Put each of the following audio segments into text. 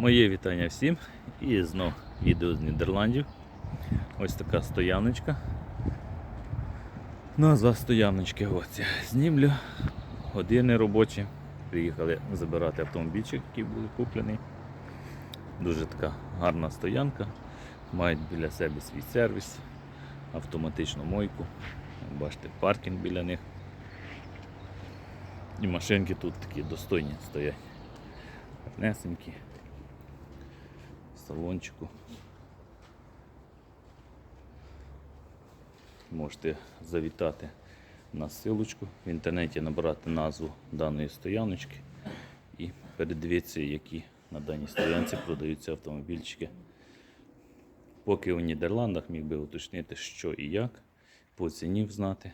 Моє вітання всім і знов відео з Нідерландів. Ось така стояночка. Назва стояночки ось. Знімлю години робочі. Приїхали забирати автомобільчик, який був куплений. Дуже така гарна стоянка. Мають біля себе свій сервіс, автоматичну мойку. Бачите, паркінг біля них. І машинки тут такі достойні стоять. Гарнесенькі. Салончику. Можете завітати на силочку, в інтернеті набрати назву даної стояночки і передивитися, які на даній стоянці продаються автомобільчики. Поки у Нідерландах міг би уточнити, що і як, по ціні знати,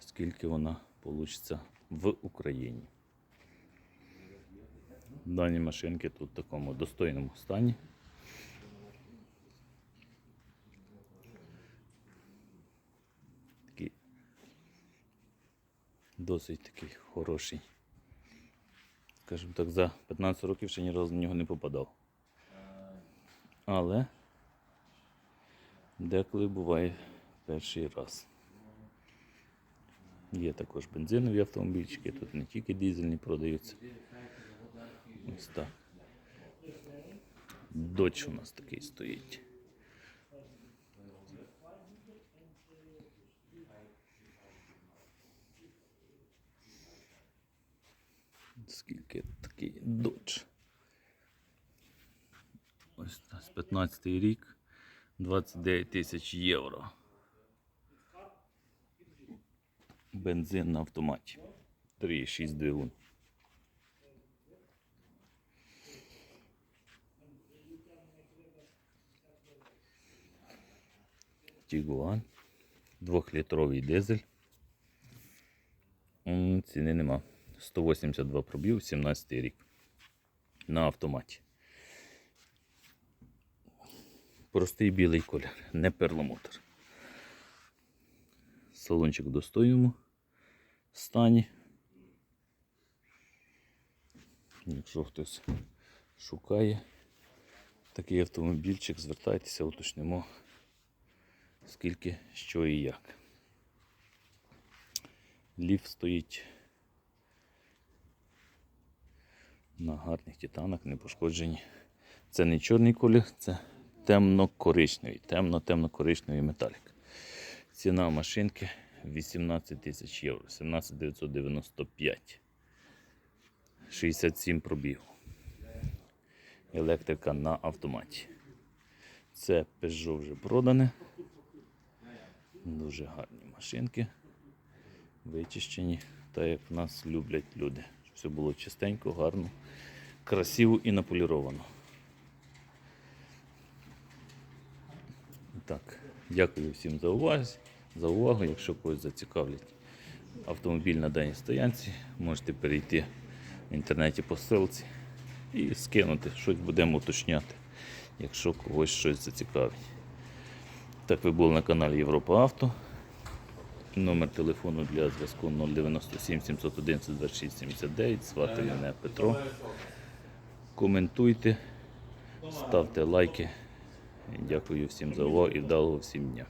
скільки вона вийде в Україні. Дані машинки тут в такому достойному стані. Такий досить такий хороший. Скажімо так, за 15 років ще ні разу на нього не попадав. Але деколи буває перший раз. Є також бензинові автомобільчики, тут не тільки дизельні продаються. Ось так. Доч у нас такий стоїть. Скільки такий додж? Ось у нас 15 рік, 29 тисяч євро. Бензин на автоматі. 3,6 двигун. Тігуан. Двохлітровий дизель. Ціни нема. 182 пробів, 17 рік. На автоматі. Простий білий колір, не перламутр. Салончик в достойному стані. Якщо хтось шукає такий автомобільчик, звертайтеся, уточнимо скільки, що і як. Ліфт стоїть на гарних титанах, не пошкоджені. Це не чорний колір, це темно-коричневий, темно-темно-коричневий металік. Ціна машинки 18 тисяч євро, 17 995. 67 пробіг. Електрика на автоматі. Це Peugeot вже продане. Дуже гарні машинки. Вичищені, так як нас люблять люди. Щоб все було чистенько, гарно, красиво і наполіровано. Так, дякую всім за увагу. За увагу. Якщо когось зацікавлять автомобіль на даній стоянці, можете перейти в інтернеті по ссылці і скинути, щось будемо уточняти, якщо когось щось зацікавить. Так, ви були на каналі Європа Авто. Номер телефону для зв'язку 097 701 26 79. Звати мене Петро. Коментуйте, ставте лайки. Дякую всім за увагу і вдалого всім дня.